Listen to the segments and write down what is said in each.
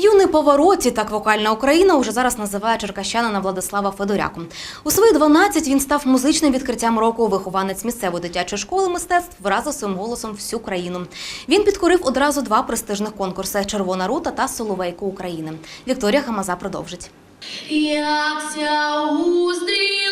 Юний повороті, так вокальна Україна уже зараз називає черкащанина Владислава Федоряку. У свої 12 він став музичним відкриттям року. Вихованець місцевої дитячої школи мистецтв вразив своїм голосом всю країну. Він підкорив одразу два престижних конкурси Червона рута та Соловейко України. Вікторія Хамаза продовжить. Якся уздріли,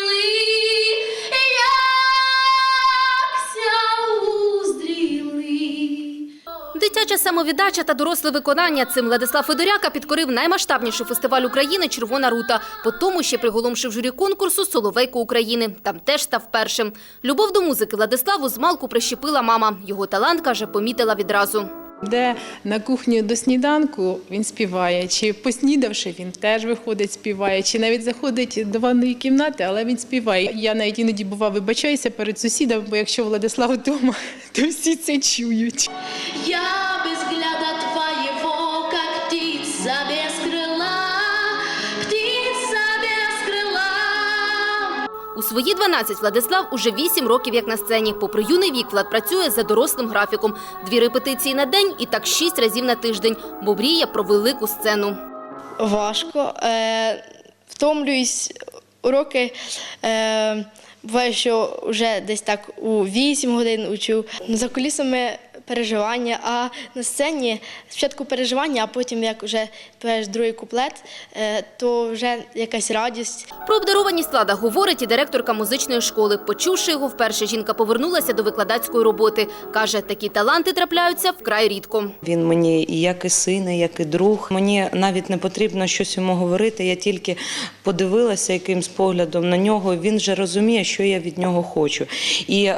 Дитяча самовіддача та доросле виконання цим Владислав Федоряка підкорив наймасштабніший фестиваль України Червона рута. По тому ще приголомшив журі конкурсу Соловейко України. Там теж став першим. Любов до музики Владиславу з малку прищепила мама. Його талант каже, помітила відразу. Де на кухню до сніданку він співає, чи поснідавши він теж виходить, співає, чи навіть заходить до ванної кімнати, але він співає. Я навіть іноді бува вибачаюся перед сусідами, бо якщо Владислав вдома, то всі це чують. Я У свої 12 Владислав уже 8 років як на сцені. Попри юний вік, Влад працює за дорослим графіком. Дві репетиції на день і так 6 разів на тиждень, бо мріє про велику сцену. важко. Е, втомлююсь уроки. Е, буває, що вже десь так у 8 годин учу. За кулісами переживання, а на сцені спочатку переживання, а потім, як вже співаєш другий куплет, е, то вже якась радість. Про обдарованість Влада говорить і директорка музичної школи. Почувши його вперше, жінка повернулася до викладацької роботи. Каже, такі таланти трапляються вкрай рідко. Він мені і як і син, і як і друг. Мені навіть не потрібно щось йому говорити. Я тільки подивилася якимсь поглядом на нього. Він вже розуміє, що я від нього хочу. І е,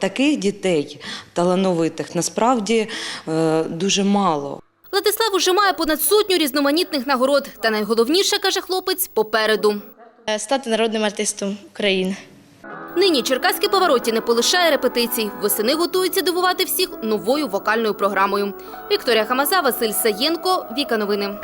таких дітей талановитих насправді е, дуже мало. Владислав уже має понад сотню різноманітних нагород. Та найголовніше, каже хлопець, попереду. Е, стати народним артистом України. Нині Черкаські повороті не полишає репетицій. Восени готується дивувати всіх новою вокальною програмою. Вікторія Хамаза, Василь Саєнко, Віка Новини.